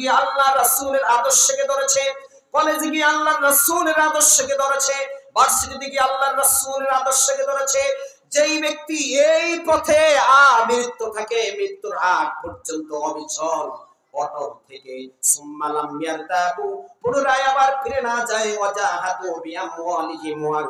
গিয়ে আল্লাহ রাসূলের আদর্শকে ধরেছে, কলেজে গিয়ে আল্লাহ রাসূলের আদর্শকে ধরেছে, ভার্সিটিতে গিয়ে আল্লাহ রাসূলের আদর্শকে ধরেছে, যেই ব্যক্তি এই পথে, আ থাকে, মৃত্যুর আগ পর্যন্ত অবিচল অটল থেকে সুম্মালাম ইয়ারতাবু পুনরায় আবার ফিরে না যায় ওয়াজাহাদু বিআমওয়ালিহিম ওয়া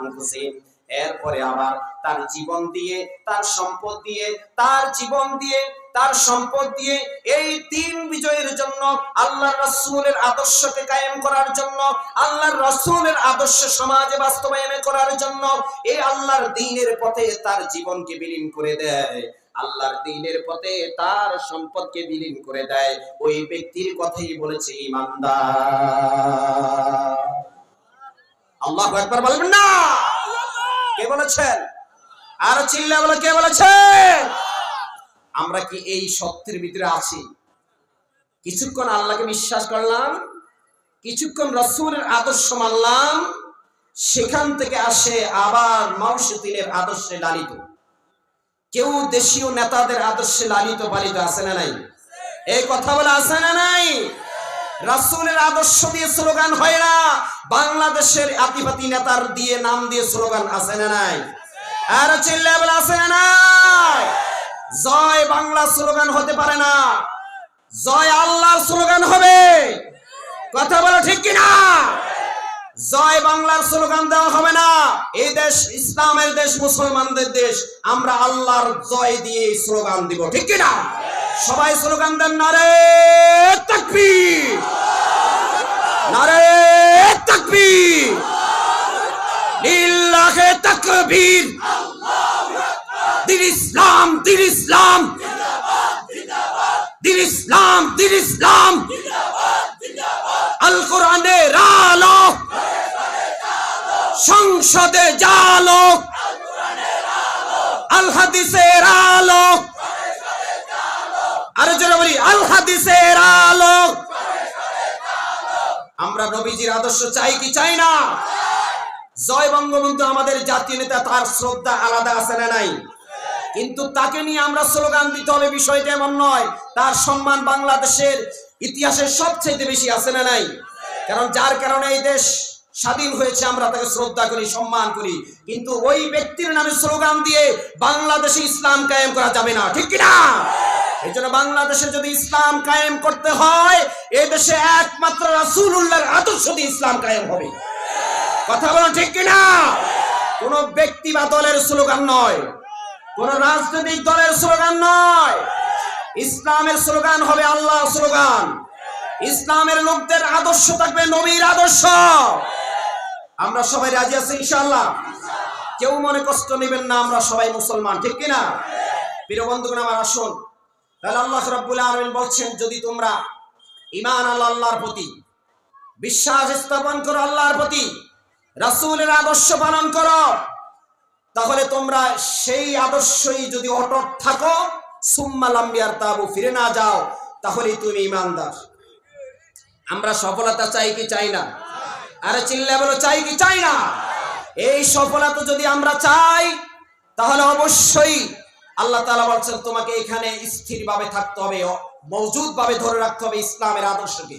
এরপরে আবার তার জীবন দিয়ে, তার সম্পদ দিয়ে, তার জীবন দিয়ে তার সম্পদ দিয়ে এই তিন বিজয়ের জন্য, আল্লাহর রাসূলের আদর্শকে কায়েম করার জন্য, আল্লাহর রাসূলের আদর্শ সমাজে বাস্তবায়ন করার জন্য এই আল্লাহর দ্বীনের পথে তার জীবনকে বিলীন করে দেয়। আল্লাহর দ্বীনের পথে তার সম্পদকে বিলীন করে দেয়। ওই ব্যক্তির কথাই বলেছে ইমানদার। আল্লাহু আকবার বলবেন না! কে বলেছেন? আর চিল্লা বলে কে বলেছেন? আমরা কি এই সত্যের ভিতরে আছি? কিছুক্ষণ আল্লাহকে বিশ্বাস করলাম, কিছুক্ষণ রসুলের আদর্শ মানলাম, সেখান থেকে আসে আবার মাউসুদ্দিনের আদর্শে লালিত। কেউ দেশীয় নেতাদের আদর্শে লালিত, পালিত আছে না নাই? এই কথা বলে আছে না নাই? রাসূলের আদর্শ দিয়ে স্লোগান হয় না, বাংলাদেশের আতিপাতি নেতার দিয়ে নাম দিয়ে স্লোগান আছে না নাই? আর চিল্লা বলে আছে না নাই? জয় বাংলা স্লোগান হতে পারে না। জয় আল্লাহর স্লোগান হবে। কথা বলো ঠিক কিনা? জয় বাংলার স্লোগান দেওয়া হবে না। এই দেশ ইসলামের দেশ, মুসলমানদের দেশ, আমরা আল্লাহর জয় দিয়ে স্লোগান দিব। ঠিক কিনা? সবাই স্লোগান দেন, নারে তাকবীর। নারে তাকবীর। লিল্লাহে তাকবীর। দিন ইসলাম দিন ইসলাম। দিন ইসলাম দিন ইসলাম। আল কোরআনের আলো। সংসদে জালো আল। জোরে বলি আলো। আমরা নবীজির আদর্শ চাই কি চাই না? জয় বঙ্গবন্ধু আমাদের জাতীয় নেতা, তার শ্রদ্ধা আলাদা আছে না নাই? কিন্তু তাকে নিয়ে আমরা স্লোগান দিতে হবে বিষয়টা এমন নয়। তার সম্মান বাংলাদেশের ইতিহাসের সবচেয়ে বেশি আছে না নাই? কারণ যার কারণে এই দেশ স্বাধীন হয়েছে, আমরা তাকে শ্রদ্ধা করি, সম্মান করি। কিন্তু ওই ব্যক্তির নামে স্লোগান দিয়ে বাংলাদেশে ইসলাম কায়েম করা যাবে না, ঠিক কিনা? এই জন্য বাংলাদেশে যদি ইসলাম কায়েম করতে হয় এই দেশে একমাত্র রাসূলুল্লাহর আদর্শ দিয়ে ইসলাম কায়েম হবে। কথা বলুন ঠিক কিনা? কোন ব্যক্তি বা দলের স্লোগান নয়। কোন রাজনৈতিক দলের স্লোগান নয়। ইসলামের স্লোগান হবে আল্লাহর স্লোগান। ইসলামের লোকদের আদর্শ থাকবে নবীর আদর্শ। আমরা সবাই রাজি আছি ইনশাআল্লাহ? কেউ মনে কষ্ট নেবেন না, আমরা সবাই মুসলমান, ঠিক কিনা? প্রিয় বন্ধুগণ, আমার আসুন। তাহলে আল্লাহ রাব্বুল আলামিন বলছেন, যদি তোমরা ঈমান আল্লাহ আল্লাহর প্রতি, বিশ্বাস স্থাপন করো আল্লাহর প্রতি, রাসূলের আদর্শ পালন করো তাহলে তোমরা সেই আদর্শই যদি অটট থাকো, সুম্মা লাম্বিয়ার তাবু ফিরে না যাও, তাহলেই তুমি ইমানদার। আমরা সফলতা চাই কি চাই না? আরে চিল্লা বলো, চাই কি চাই না? এই সফলতা যদি আমরা চাই, তাহলে অবশ্যই আল্লাহ তাআলা বলছেন, তোমাকে এখানে স্থিরভাবে থাকতে হবে মজুদ ভাবে ধরে রাখতে হবে ইসলামের আদর্শকে।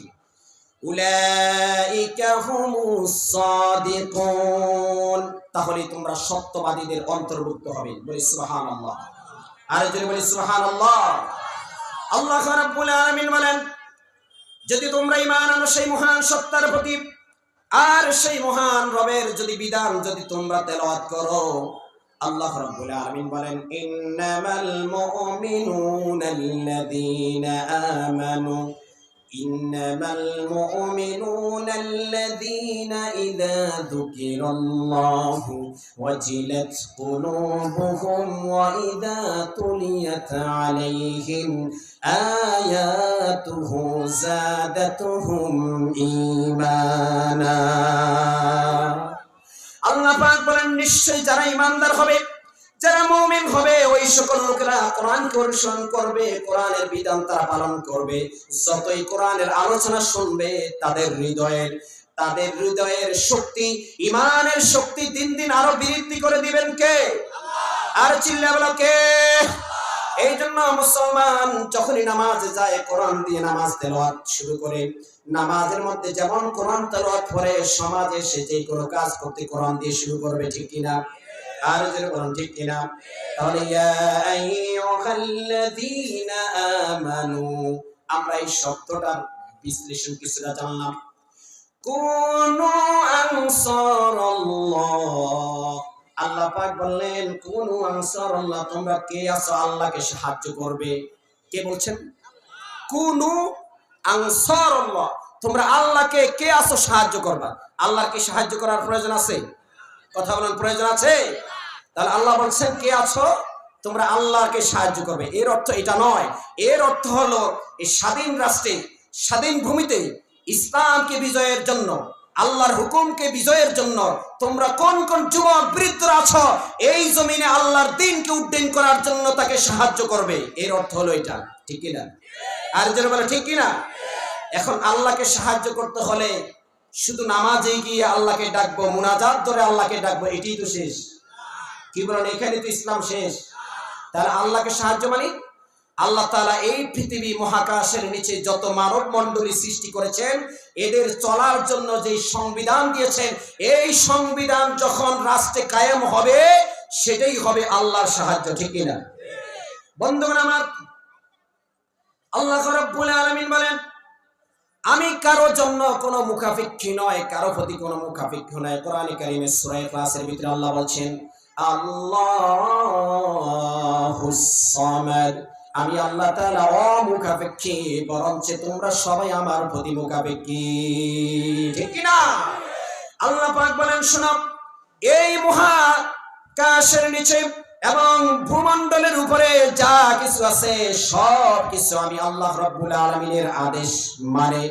তাহলে তোমরা সত্যবাদীদের অন্তর্ভুক্ত হবে। আর যদি বলি সুবহানাল্লাহ। আল্লাহ রাব্বুল আলামিন বলেন, যদি তোমরা ঈমান আনো সেই মহান সত্তার প্রতি, আর সেই মহান রবের যদি বিধান যদি তোমরা তেলাওয়াত করো, আল্লাহ রাব্বুল আলামিন বলেন, ইন্নামাল মুমিনুনা আল্লাযীনা আমানু إنما المؤمنون الذين إذا ذكر الله وجلت قلوبهم وإذا تليت عليهم آياته زادتهم إيمانا আল্লাহ পাক বলেন নিশ্চয়ই যারা ইমানদার হবে যারা মুমিন হবে, ওই সকল লোকেরা কোরআনকে অনুসরণ করবে, কোরআনের বিধান তারা পালন করবে। যতই কোরআনের আলোচনা শুনবে, তাদের হৃদয়ের তাদের হৃদয়ের শক্তি, ইমানের শক্তি দিন দিন আরও বৃদ্ধি করে দিবেন কে? আর চিল্লা বলো কে? এই জন্য মুসলমান যখনই নামাজে যায়, কোরআন দিয়ে নামাজ তেলাওয়াত শুরু করে। নামাজের মধ্যে যেমন কোরআন তেলাওয়াত করে সমাজে সে যে কোনো কাজ করতে কোরআন দিয়ে শুরু করবে, ঠিক কিনা? আর যদি কোরআন ঠিক কিনা? তাহলে আমানু, আমরা এই শব্দটার বিশ্লেষণ কিছুটা জানলাম। কুনু আনসারাল্লাহ। আল্লাহ পাক বললেন, কুনু আনসারাল্লাহ, তোমরা কে আছো? আল্লাহকে সাহায্য করবে। কে বলছেন? কুনু আনসারাল্লাহ। তোমরা আল্লাহকে কে আছো? সাহায্য করবা। আল্লাহকে সাহায্য করার প্রয়োজন আছে? কথা বলেন প্রয়োজন আছে? তাহলে আল্লাহ বলছেন, কে আছো? তোমরা আল্লাহকে সাহায্য করবে। এর অর্থ এটা নয়। এর অর্থ হলো, এই স্বাধীন রাষ্ট্রে, স্বাধীন ভূমিতে ইসলামকে বিজয়ের জন্য, আল্লাহর হুকুমকে বিজয়ের জন্য তোমরা কোন কোন যুবক বৃদ্ধরা আছো, এই জমিনে আল্লাহর দিনকে উড্ডীন করার জন্য তাকে সাহায্য করবে। এর অর্থ হলো এটা। ঠিক কিনা আর যেন বলে, ঠিক কিনা এখন আল্লাহকে সাহায্য করতে হলে শুধু নামাজে গিয়ে আল্লাহকে ডাকবো, মুনাজাত ধরে আল্লাহকে ডাকবো, এটাই তো শেষ। কি বলেন, এখানে তো ইসলাম শেষ। তাহলে আল্লাহকে সাহায্য মানে? আল্লাহ তাআলা এই পৃথিবী মহাকাশের নিচে যত মানব মণ্ডলী সৃষ্টি করেছেন, এদের চলার জন্য যে সংবিধান দিয়েছেন, এই সংবিধান যখন রাষ্ট্রে কায়েম হবে, সেটাই হবে আল্লাহর সাহায্য, ঠিক কিনা বন্ধুগণ আমার, আল্লাহ রাব্বুল আলমিন বলেন, আমি কারও জন্য কোনো মুখাপেক্ষী নয়, কারও প্রতি কোনো মুখাফিক্ষি নয়। কোরআনে কারিমের সূরা ইখলাসের ভিতরে আল্লাহ বলছেন আল্লাহুস সামাদ। আমি আল্লাহ তাআলা অমুখাপেক্ষী, বরঞ্চ তোমরা সবাই আমার প্রতি মুখাপেক্ষী। ঠিক কি না আল্লাহ পাক বলেন, শোনো, এই মহাকাশের নিচে এবং ভূমণ্ডলের উপরে যা কিছু আছে, সব কিছু আমি আল্লাহ রব্বুল আলমিনের আদেশ মানে।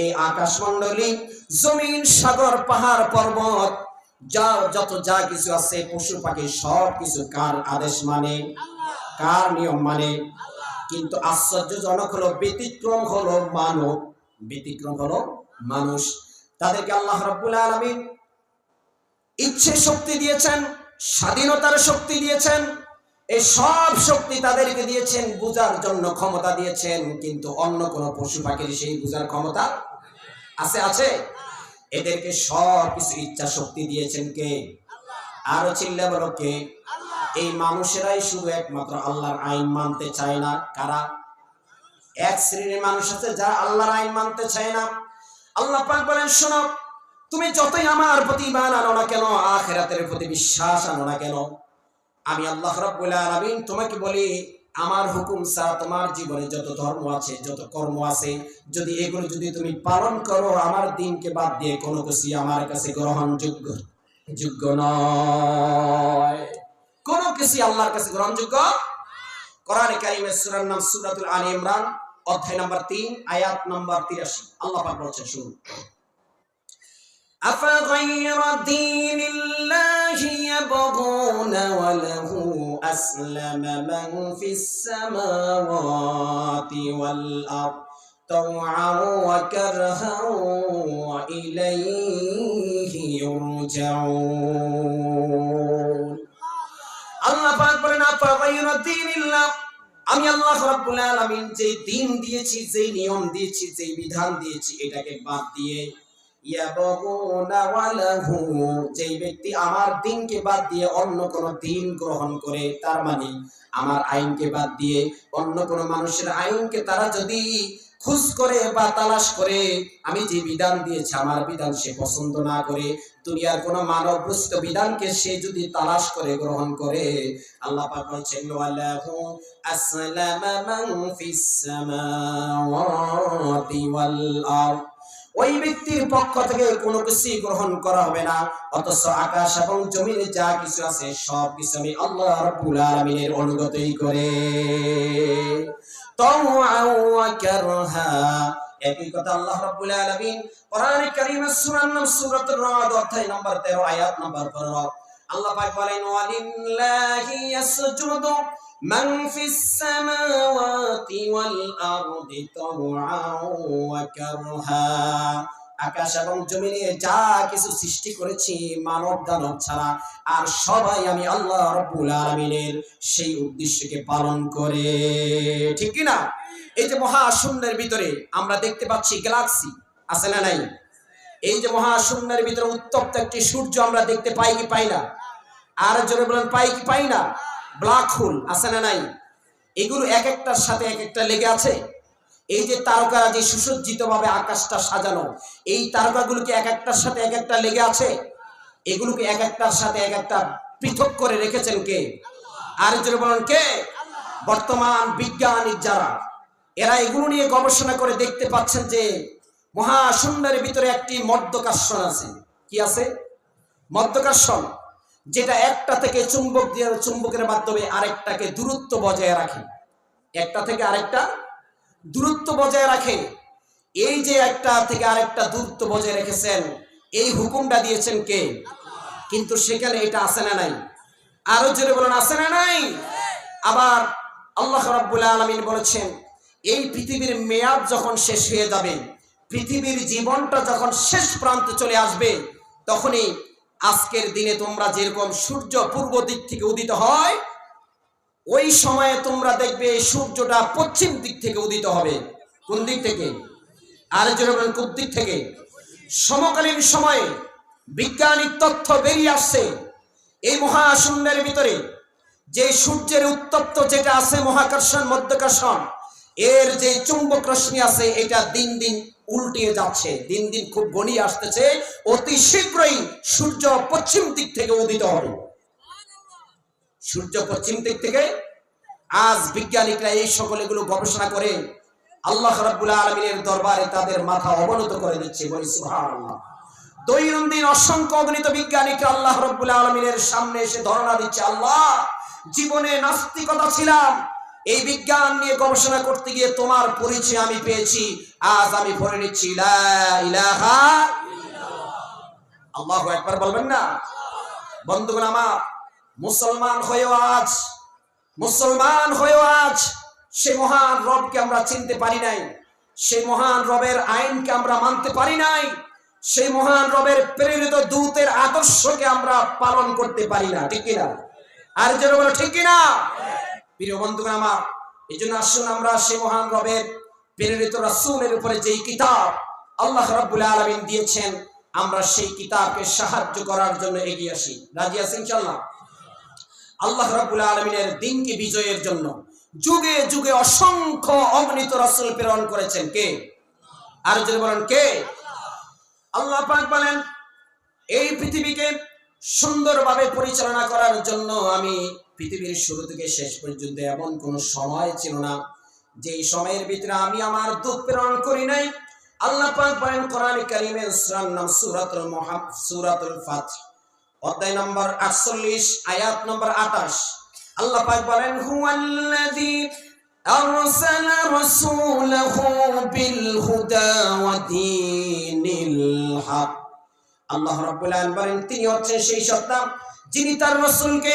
এই আকাশমণ্ডলী জমিন সাগর পাহাড় পর্বত যা যত যা কিছু আছে, পশু পাখি সব কিছু কার আদেশ মানে কার নিয়ম মানে। কিন্তু আশ্চর্যজনক হলো, ব্যতিক্রম হলো মানব, ব্যতিক্রম হলো মানুষ। তাদেরকে আল্লাহ রাব্বুল আলামিন ইচ্ছে শক্তি দিয়েছেন, স্বাধীনতার শক্তি দিয়েছেন, এই সব শক্তি তাদেরকে দিয়েছেন, বুঝার জন্য ক্ষমতা দিয়েছেন, কিন্তু অন্য কোন পশু পাখির সেই বুঝার ক্ষমতা আছে আছে? এদেরকে সব কিছু ইচ্ছা শক্তি দিয়েছেন কে? আরও চিল্লা বলো কে? এই মানুষেরাই শুধু একমাত্র আল্লাহর আইন মানতে চায় না। কারা? এক শ্রেণির মানুষ আছে যারা আল্লাহর আইন মানতে চায় না। আল্লাহ পাক বলেন, শোনো, তুমি যতই আমার প্রতি ইমান আনো না কেন, আখেরাতের প্রতি বিশ্বাস আনো না কেন, আমি আল্লাহ রাব্বুল আলামিন তোমাকে বলি আমার হুকুম ছাড়া তোমার জীবনে যত ধর্ম আছে, যত কর্ম আছে, যদি এগুলো যদি তুমি পালন করো, আমার দিনকে বাদ দিয়ে কোনো কিছু আমার কাছে গ্রহণযোগ্য, যোগ্য নয়। কোন কিছু আল্লাহর কাছে গ্রহণযোগ্য কোরআনে কারিমের সূরার নাম সূরাতুল আলী ইমরান, অধ্যায় নাম্বার 3 আয়াত নাম্বার 83 আল্লাহ পাক বলছেন, শুনুন। أفغير دين الله يبغون وله أسلم من في السماوات والأرض طوعا وكرها وإليه يرجعون আল্লাহ পাক বলেন আফাগাইরা দীনিল্লাহ আমি আল্লাহ রাব্বুল আলামিন যে দিন দিয়েছি যে নিয়ম দিয়েছি যে বিধান দিয়েছি এটাকে বাদ দিয়ে ইয়াবগুনা ওয়ালাহু যেই ব্যক্তি আমার দিনকে বাদ দিয়ে অন্য কোন দিন গ্রহণ করে, তার মানে আমার আইনকে বাদ দিয়ে অন্য কোন মানুষের আইনকে তারা যদি করে বা তালাশ করে, আমি যে বিধান দিয়েছি, আমার বিধান সে পছন্দ না করে, দুনিয়ার কোন মানব বিধানকে সে যদি তালাশ করে, গ্রহণ করে, আল্লাহ পাক বলছেন, ওয়ালাহু আসলামা মান ফিস সামাওয়াতি ওয়াল আরদ। ওই ব্যক্তির পক্ষ থেকে কোনো কিছু গ্রহণ করা হবে না। অথচ আকাশ এবং জমিনে যা কিছু আছে, সব কিছু আমি আল্লাহ রাব্বুল আলামিনের অনুগতই করে। ওয়া কারহা। একই কথা আল্লাহ রাব্বুল আলামিন কোরআনে কারীমের নাম সূরাতুর রাদ, অধ্যায় নাম্বার 13 আয়াত নাম্বার 15 আল্লাহ পাক বলেন, ওয়ালিল্লাহি ইয়াসজুদু من في السماوات والأرض طوعا وكرها আকাশ এবং জমিনে যা কিছু সৃষ্টি করেছি মানব দানব ছাড়া আর সবাই আমি আল্লাহ রব্বুল আলমিনের সেই উদ্দেশ্যকে পালন করে ঠিক কি না এই যে মহাশূন্যের ভিতরে আমরা দেখতে পাচ্ছি গ্যালাক্সি আছে না নাই এই যে মহাশূন্যের ভিতরে উত্তপ্ত একটি সূর্য আমরা দেখতে পাই কি পাই না আর জোরে বলেন পাই কি পাই না ব্ল্যাক হোল, আছে না নাই? এগুলো এক একটার সাথে এক একটা লেগে আছে। এই যে তারকারা যে সুসজ্জিত ভাবে আকাশটা সাজানো, এই তারকাগুলোকে এক একটার সাথে এক একটা লেগে আছে? এগুলোকে এক একটার সাথে এক একটা পৃথক করে রেখেছেন কে? আর বলেন, কে? বর্তমান বিজ্ঞানিক যারা, এরা এগুলো নিয়ে গবেষণা করে দেখতে পাচ্ছেন যে মহাশূন্যের ভিতরে একটি মদ্যকার্ষণ আছে। কি আছে? মদ্যকার্ষণ যেটা একটা থেকে চুম্বক দিয়ে চুম্বকের মাধ্যমে আরেকটাকে দূরত্ব বজায় রাখে। একটা থেকে আরেকটা দূরত্ব বজায় রাখে। এই যে একটা থেকে আরেকটা দূরত্ব বজায় রেখেছেন, এই হুকুমটা দিয়েছেন কে? কিন্তু সেখানে এটা আছে না নাই। আরও জোরে বলেন, আছে না নাই? আবার আল্লাহ রাব্বুল আলামিন বলেছেন, এই পৃথিবীর মেয়াদ যখন শেষ হয়ে যাবে, পৃথিবীর জীবনটা যখন শেষ প্রান্তে চলে আসবে, তখনই আজকের দিনে তোমরা যেরকম সূর্য পূর্ব দিক থেকে উদিত হয়, ওই সময়ে তোমরা দেখবে সূর্যটা পশ্চিম দিক থেকে উদিত হবে। কোন দিক থেকে? আর যেরকম কোন দিক থেকে? সমকালীন সময়ে বিজ্ঞানিক তথ্য বেরিয়ে আসছে এই মহাশূন্যের ভিতরে। যে সূর্যের উত্তপ্ত যেটা আছে মহাকর্ষণ, মধ্যাকর্ষণ, এর যে চুম্বক রশ্মি আছে, এটা দিন দিন উল্টিয়ে যাচ্ছে। দিন দিন খুব গণিয়ে আসতেছে। অতি শীঘ্রই সূর্য পশ্চিম দিক থেকে উদিত হবে। সূর্য পশ্চিম দিক থেকে আজ বিজ্ঞানিকরা এই সকল এগুলো গবেষণা করে আল্লাহ রাব্বুল আলমিনের দরবারে তাদের মাথা অবনত করে দিচ্ছে। বলি সুবহানাল্লাহ। দৈনন্দিন অসংখ্য অগণিত বিজ্ঞানীকে আল্লাহ রব্বুল আলমিনের সামনে এসে ধর্ণা দিচ্ছে, আল্লাহ, জীবনে নাস্তিকতা ছিলাম এই বিজ্ঞান নিয়ে গবেষণা করতে গিয়ে তোমার পরিচয় আমি পেয়েছি। আজ আমি ভরে নিচ্ছি আল্লাহ একবার বলবেন না? বন্ধুগণ আমার, মুসলমান হয়েও আজ, মুসলমান হয়েও আজ সে মহান রবকে আমরা চিনতে পারি নাই। সেই মহান রবের আইনকে আমরা মানতে পারি নাই। সেই মহান রবের প্রেরিত দূতের আদর্শকে আমরা পালন করতে পারি না, ঠিক কিনা? আর যেন ঠিক কিনা? প্রিয় বন্ধুগণ আমার এই জন্য আসুন আমরা সেই মহান রবের প্রেরিত রাসূলের উপরে যেই কিতাব আল্লাহ রাব্বুল আলামিন দিয়েছেন, আমরা সেই কিতাবকে সাহায্য করার জন্য এগিয়ে আসি। রাজি আছি ইনশাআল্লাহ? আল্লাহ রাব্বুল আলামিনের দিনকে বিজয়ের জন্য যুগে যুগে অসংখ্য অগণিত রাসূল প্রেরণ করেছেন। কে? আর যদি বলেন কে? আল্লাহ পাক বলেন, এই পৃথিবীকে সুন্দরভাবে পরিচালনা করার জন্য আমি পৃথিবীর শুরু থেকে শেষ পর্যন্ত এমন কোন সময় ছিল না যে সময়ের ভিতরে আমি আমার দুধ প্রেরণ করি নাই আল্লাহ পাক বলেন কোরআন কারিমের সূরার নাম সূরাতুল মুহাম সূরাতুল ফাত অধ্যায় নম্বর 48 আয়াত নম্বর 28 আল্লাহ পাক বলেন হুয়াল্লাযী أرسل رسوله بالهدى ودين الحق আল্লাহ রাব্বুল আলামিন বলেন তিনি হচ্ছেন সেই সত্তা যিনি তার রাসূলকে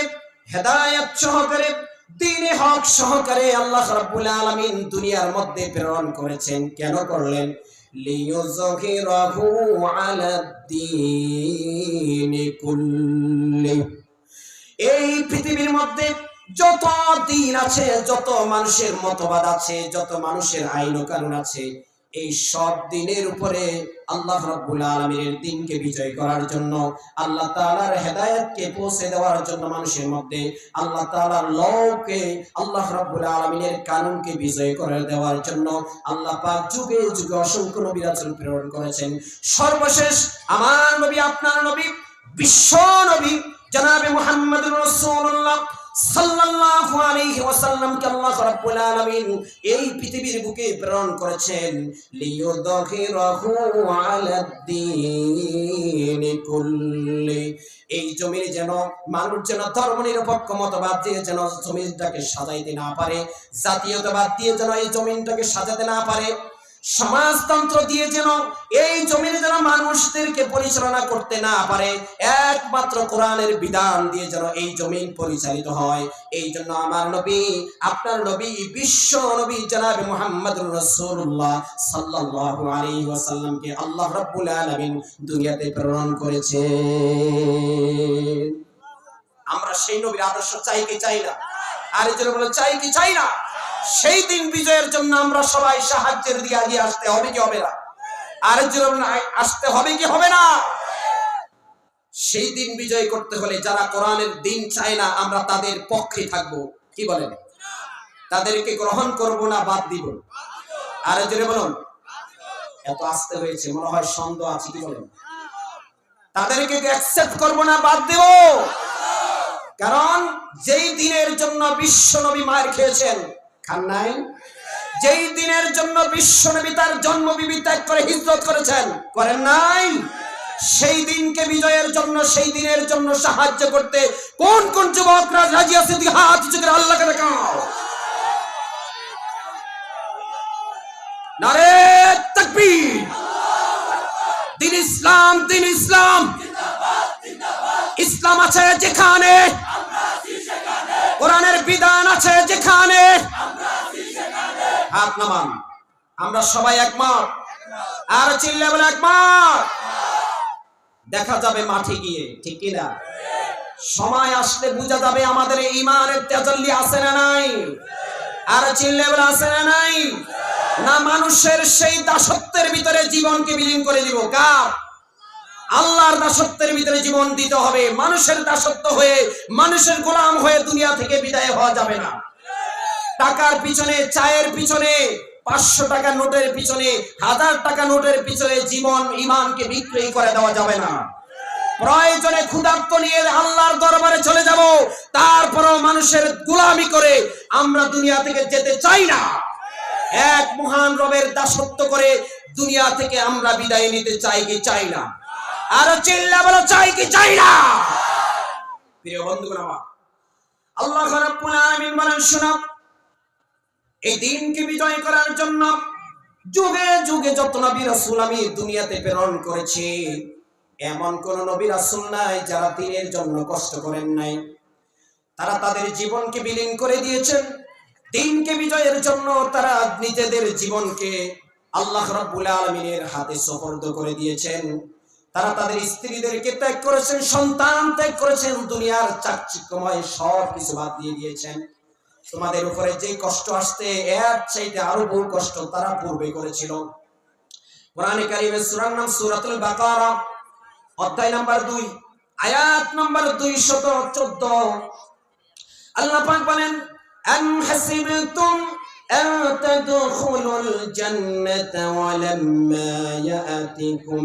হেদায়েত সহকারে দ্বীনে হক সহকারে আল্লাহ রাব্বুল আলামিন দুনিয়ার মধ্যে প্রেরণ করেছেন। কেন করলেন? লিয়ুযহিরাহু আলাদ-দীনি কুল্লি। এই পৃথিবীর মধ্যে যত দিন আছে, যত মানুষের মতবাদ আছে, যত মানুষের আইন কানুন আছে এই সব দিনের উপরে আল্লাহ রাব্বুল আলামিনের দিনকে বিজয় করার জন্য, আল্লাহ তাআলার হেদায়েতকে পৌঁছে দেওয়ার জন্য মানুষের মধ্যে আল্লাহ তাআলার লওকে আল্লাহ রাব্বুল আলামিনের কানুনকে বিজয় করে দেওয়ার জন্য আল্লাহ পাক যুগে যুগে অসংখ্য নবী রাসূল প্রেরণ করেছেন। সর্বশেষ আমার নবী, আপনার নবী, বিশ্ব নবী, জনাবে মুহাম্মদুর রাসূলুল্লাহ সাল্লাল্লাহু আলাইহি ওয়াসাল্লামকে আল্লাহ রাব্বুল আলামিন এই পৃথিবীর বুকে প্রেরণ করেছেন। লিয়ুদহিরাহু আলাদ-দীনি কুল্লি। এই জমিনে যেন, মানুষ যেন ধর্ম নিরপেক্ষ মতবাদ দিয়ে যেন জমিনটাকে সাজাইতে না পারে, জাতীয়তাবাদ দিয়ে যেন এই জমিনটাকে সাজাতে না পারে সমাজতন্ত্র দিয়ে যেন এই জমিনে যেন মানুষদেরকে পরিচালনা করতে না পারে, একমাত্র কোরআনের বিধান দিয়ে যেন এই জমিন পরিচালিত হয়। এই জন্য আমার নবী, আপনার নবী, বিশ্ব নবী জনাব মুহাম্মদ রাসূলুল্লাহ সাল্লাল্লাহু আলাইহি আল্লাহ রাব্বুল আলামিন দুনিয়াতে প্রেরণ করেছে আমরা সেই নবীর আদর্শ চাই কি চাই না? আর এই জন্য চাই কি চাই না? সেই দিন বিজয়ের জন্য আমরা সবাই সাহায্যের দিয়ে এগিয়ে আসতে হবে কি হবে না? আর এই জন্য বলেন, আই- আসতে হবে কি হবে না? সেই দিন বিজয় করতে হলে যারা কোরআনের দিন চায় না আমরা তাদের পক্ষে থাকব। কি বলেন? তাদেরকে গ্রহণ করব না বাদ দিব। আর জন্য বলুন এত আসতে হয়েছে মনে হয় সন্দেহ আছে কি বলেন? তাদেরকে অ্যাকসেপ্ট করব না বাদ দেব? কারণ যেই দিনের জন্য বিশ্ব নবী মায়ের খেয়েছেন খান নাই। যেই দিনের জন্য বিশ্ব নবী তার জন্ম ত্যাগ করে হিজরত করেছেন, করেন নাই। সেই দিনকে বিজয়ের জন্য, সেই দিনের জন্য সাহায্য করতে কোন কোন যুবকরা রাজি আছে? হাত উঁচু করে আল্লাহকে দেখাও। নারে তাকবীর। দিন ইসলাম দিন ইসলাম। ইসলাম আছে যেখানে। কোরআনের বিধান আছে যেখানে হাত নামান। আমরা সবাই একমত? আর চিল্লে বলে একমত? দেখা যাবে মাঠে গিয়ে, ঠিক কিনা সময় আসলে বোঝা যাবে আমাদের ইমানের তেজল্লি আছে না নাই? আর চিল্লে বলে আছে না নাই? না মানুষের সেই দাসত্বের ভিতরে জীবনকে বিলীন করে দিব। কার? আল্লাহর দাসত্বের ভিতরে জীবন দিতে হবে। মানুষের দাসত্ব হয়ে, মানুষের গোলাম হয়ে দুনিয়া থেকে বিদায় হওয়া যাবে না। টাকার পিছনে, চায়ের পিছনে, পাঁচশো টাকা নোটের পিছনে, হাজার টাকা নোটের পিছনে জীবন ইমানকে বিক্রয় করে দেওয়া যাবে না। প্রয়োজনে ক্ষুধার্ত নিয়ে আল্লাহর দরবারে চলে যাব, তারপরও মানুষের গোলামি করে আমরা দুনিয়া থেকে যেতে চাই না। এক মহান রবের দাসত্ব করে দুনিয়া থেকে আমরা বিদায় নিতে চাই কি চাই না? আরও চিল্লা বলো, চাই কি চাই না? প্রিয় বন্ধুগণ আমার, আল্লাহ রাব্বুল আলামিন বলেন, শোনো, এই দিনকে বিজয় করার জন্য যুগে যুগে যত নবী রাসূল আমি দুনিয়াতে প্রেরণ করেছি, এমন কোন নবী রাসূল নাই যারা দিনের জন্য কষ্ট করেন নাই। তারা তাদের জীবনকে বিলীন করে দিয়েছেন। দিনকে বিজয়ের জন্য তারা নিজেদের জীবনকে আল্লাহ রাব্বুল আলামিনের হাতে সুপর্দ করে দিয়েছেন। তারা তাদের স্ত্রীদেরকে ত্যাগ করেছেন, সন্তান ত্যাগ করেছেন, দুনিয়ার চাকচিক্যময় সব কিছু বাদ দিয়ে দিয়েছেন। তোমাদের উপরে যে কষ্ট আসতে এর চাইতে আরও বহু কষ্ট তারা পূর্বে করেছিল। সূরার নাম বাকারা, অধ্যায় নাম্বার 2 আয়াত নাম্বার 214 আল্লাহ পাক বলেন أن تدخلوا الجنة ولما يأتكم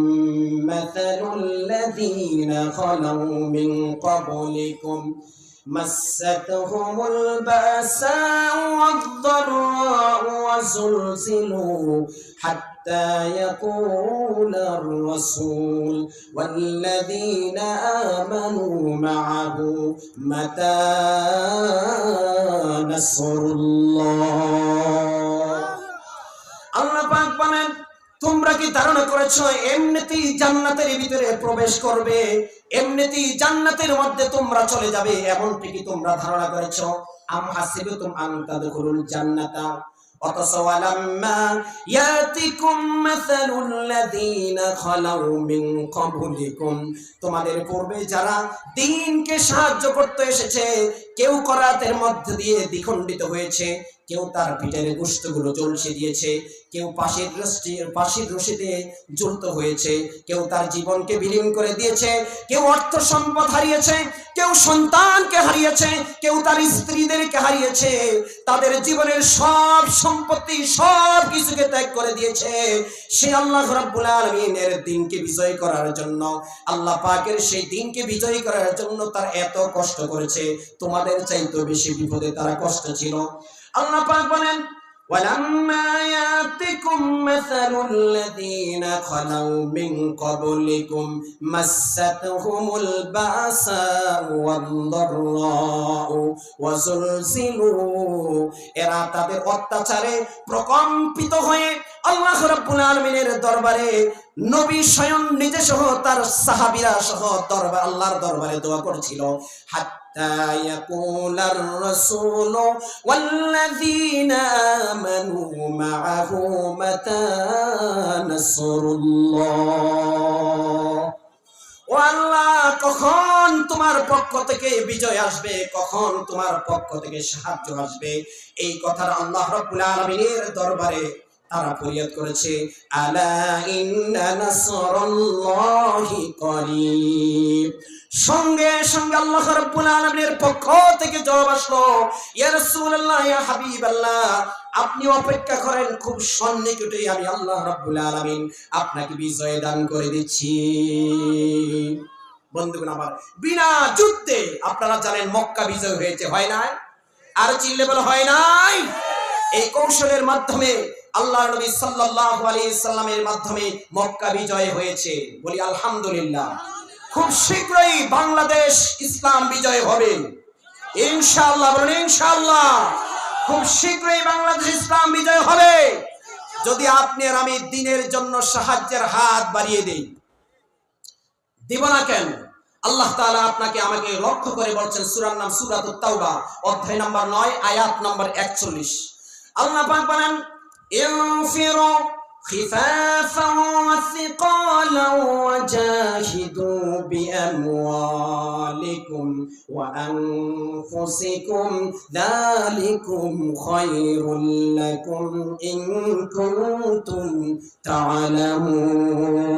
مثل الذين خلوا من قبلكم مستهم البأساء والضراء وزلزلوا حتى يقول الرسول والذين آمنوا معه متى نصر الله الله أكبر তোমরা কি ধারণা করেছ, এমনিতেই জান্নাতের ভিতরে প্রবেশ করবে? এমনিতেই জান্নাতের মধ্যে তোমরা চলে যাবে, এমনটি কি তোমরা ধারণা করেছ? আম হাসিবতুম আন তাদখুলুল জান্নাতা? অথচ ওয়ালাম্মা ইয়াতিকুম মাসালুল লাযীনা খালাউ মিন ক্বাবলিকুম। তোমাদের পূর্বে যারা দিনকে সাহায্য করতে এসেছে, কেউ করাতের মধ্যে দিয়ে দ্বিখণ্ডিত হয়েছে। কেউ তার পিঠের গোষ্ঠগুলো চলছে দিয়েছে, কেউ পাশের রশি পাশের রশিতে জড়িত হয়েছে, কেউ তার জীবনকে বিলীন করে দিয়েছে, কেউ অর্থ সম্পদ হারিয়েছে, কেউ সন্তানকে হারিয়েছে, কেউ তার স্ত্রীদেরকে হারিয়েছে, তাদের জীবনের সব সম্পত্তি, সব কিছুকে ত্যাগ করে দিয়েছে। সে আল্লাহ রাব্বুল আলামিনের দিনকে বিজয় করার জন্য, আল্লাহ পাকের সেই দিনকে বিজয় করার জন্য তার এত কষ্ট করেছে। তোমাদের চাইতে বেশি বিপদে তারা কষ্ট ছিল। আল্লাহ পাক বলেন ولما ياتكم مثل الذين خلوا من قبلكم مستهم البأساء والضراء وزلزلوا এরা তাদের অত্যাচারে প্রকম্পিত হয়ে আল্লাহ রাব্বুল আলামিনের দরবারে নবী স্বয়ং নিজে সহ তার সাহাবীরা সহ দরবার আল্লাহর দরবারে দোয়া করেছিল রাসূল ওয়াল্লাযীনা আমানু মাআহু মাতা নাসরুল্লাহ ও আল্লাহ কখন তোমার পক্ষ থেকে বিজয় আসবে? কখন তোমার পক্ষ থেকে সাহায্য আসবে? এই কথার আল্লাহ রাব্বুল দরবারে তারা ফরিয়াদ করেছে। আলা ইন্না নাসরাল্লাহি করিব। সঙ্গে সঙ্গে আল্লাহ রাব্বুল আলামিনের পক্ষ থেকে জবাব আসলো, ইয়া রাসূলুল্লাহ, ইয়া হাবিবাল্লাহ, আপনি অপেক্ষা করেন, খুব সন্নিকটে আমি আল্লাহ রাব্বুল আলামিন আপনাকে বিজয় দান করে দিচ্ছি। বন্ধুগণ আমার, বিনা যুদ্ধে আপনারা জানেন মক্কা বিজয় হয়েছে, হয় নাই? আর চিল্লে বলে, হয় নাই? এই কৌশলের মাধ্যমে আল্লাহ নবী সাল্লাল্লাহু আলাইহি সাল্লামের মাধ্যমে মক্কা বিজয় হয়েছে। বলি, আলহামদুলিল্লাহ। খুব শীঘ্রই বাংলাদেশ ইসলাম বিজয় হবে। ইনশাআল্লাহ, বলুন ইনশাল্লাহ খুব শীঘ্রই বাংলাদেশ ইসলাম বিজয় হবে। যদি আপনি আর আমি দিনের জন্য সাহায্যের হাত বাড়িয়ে দেই। দিব না কেন? আল্লাহ তাআলা আপনাকে আমাকে লক্ষ্য করে বলছেন সূরার নাম সূরাতুত তাওবা, অধ্যায় নাম্বার 9 আয়াত নাম্বার 41 আল্লাহ পাক বলেন خفافا وثقالا وجاهدوا بأموالكم وأنفسكم ذلكم خير لكم إن كنتم تعلمون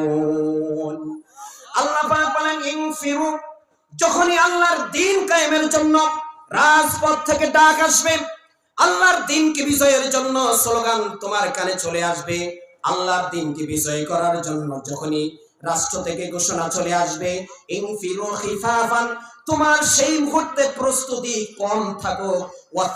আল্লাহ পাক বলেন ইনফিরু যখনই আল্লাহর দিন কায়েমের জন্য রাজপথ থেকে ডাক আসবে আল্লাহর দিনকে বিজয়ের জন্য স্লোগান তোমার কানে চলে আসবে আল্লাহর দিনকে বিজয় করার জন্য যখনই রাষ্ট্র থেকে ঘোষণা চলে আসবে তোমার সেই মুহূর্তে প্রস্তুতি কম থাকো ওই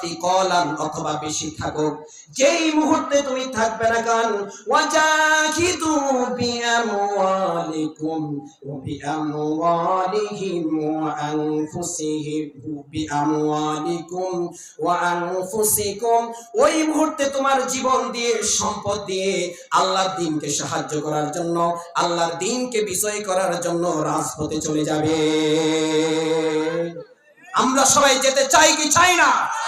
মুহূর্তে তোমার জীবন দিয়ে, সম্পদ দিয়ে আল্লাহর দিনকে সাহায্য করার জন্য, আল্লাহর দিনকে বিজয় করার জন্য রাজপথে চলে যাবে। আমরা সবাই যেতে চাই কি চাই না?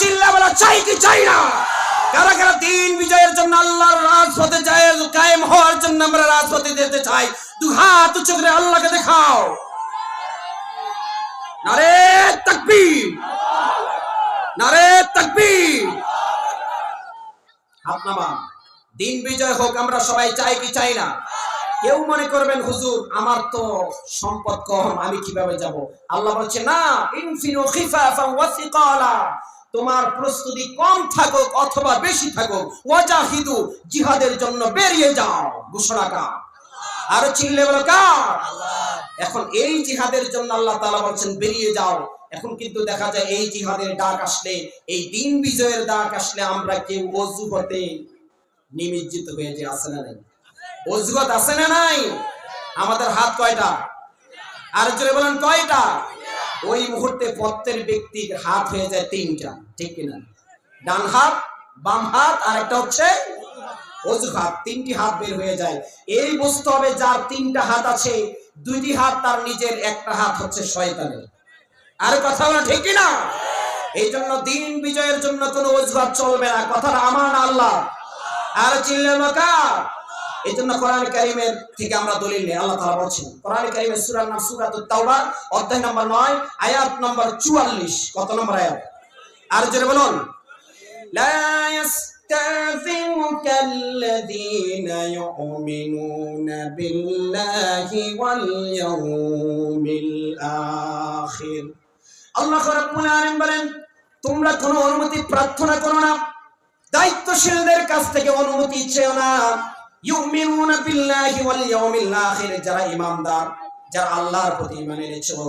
চিল্লা চাই কি চাই না? কারা কারা দিন বিজয়ের জন্য আল্লাহর রাজপথে কায়েম হওয়ার জন্য আমরা রাজপথে যেতে চাই। দু হাত করে আল্লাহকে দেখাও। নারে নারে হাত নামা দিন বিজয় হোক, আমরা সবাই চাই কি চাই না? কেউ মনে করবেন, হুজুর, আমার তো সম্পদ কম, আমি কীভাবে যাব? আল্লাহ বলছে, না তোমার প্রস্তুতি কম থাকুক অথবা বেশি থাকুক, ওয়াজাহিদু, জিহাদের জন্য বেরিয়ে যাও, ঘোষণা কা আর চিল্লে বলো কা এখন এই জিহাদের জন্য আল্লাহ তাআলা বলছেন, বেরিয়ে যাও। এখন কিন্তু দেখা যায় এই জিহাদের ডাক আসলে, এই দিন বিজয়ের ডাক আসলে আমরা কেউ অজু হতে নিমজ্জিত হয়ে যে আসে না নাই। অজুহাত আছে না নাই? আমাদের হাত কয়টা? আর জোরে বলেন, কয়টা? ওই মুহূর্তে প্রত্যেক ব্যক্তির হাত হয়ে যায় তিনটা, ঠিক কিনা? ডান হাত, বাম হাত আর একটা হচ্ছে অজু হাত, তিনটি হাত বের হয়ে যায়। এই বুঝতে হবে যার তিনটা হাত আছে, দুইটি হাত তার নিজের, একটা হাত হচ্ছে শয়তানের। আর কথা বলা ঠিক কিনা? এই জন্য দিন বিজয়ের জন্য কোনো অজুহাত চলবে না। কথাটা আমার আল্লাহ আর না এই জন্য কোরআন কারিমের থেকে আমরা দলিল নেই আল্লাহ তাআলা বলছেন কোরআন কারিমের সূরার নাম সূরাতুত তাওবা অধ্যায় নম্বর 9 আয়াত নম্বর 44 কত নম্বর আয়াত আর জোরে বলুন লা يستأذنك الذين يؤمنون بالله واليوم الآخر আল্লাহ রাব্বুল আলামিন বলেন তোমরা কোনো অনুমতি প্রার্থনা করো না দায়িত্বশীলদের কাছ থেকে অনুমতি চেও না ইউমিনুনা বিল্লাহি ওয়াল ইয়াউমিল আখির, যারা ঈমানদার যারা আল্লাহর প্রতি ঈমান এনেছো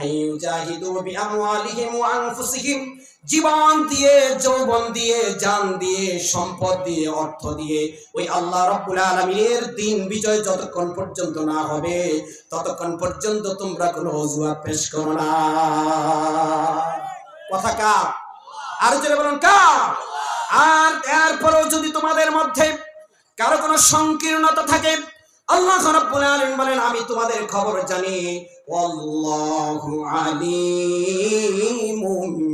আইয়ুজাহিদু বিআমওয়ালিহিম ওয়া আনফুসিহিম, জীবন দিয়ে, যৌবন দিয়ে, জান দিয়ে, সম্পদ দিয়ে, অর্থ দিয়ে, ওই আল্লাহ রাব্বুল আলামিনের দিন বিজয় যতক্ষণ পর্যন্ত না হবে, ততক্ষণ পর্যন্ত তোমরা কোনো অজুহাত পেশ করো না। কথা কা আর জোরে বলুন কা আর এরপরেও যদি তোমাদের মধ্যে কারও কোনো সংকীর্ণতা থাকে আল্লাহ রাব্বুল বলেন আমি তোমাদের খবর জানি। আল্লাহু আলিমুম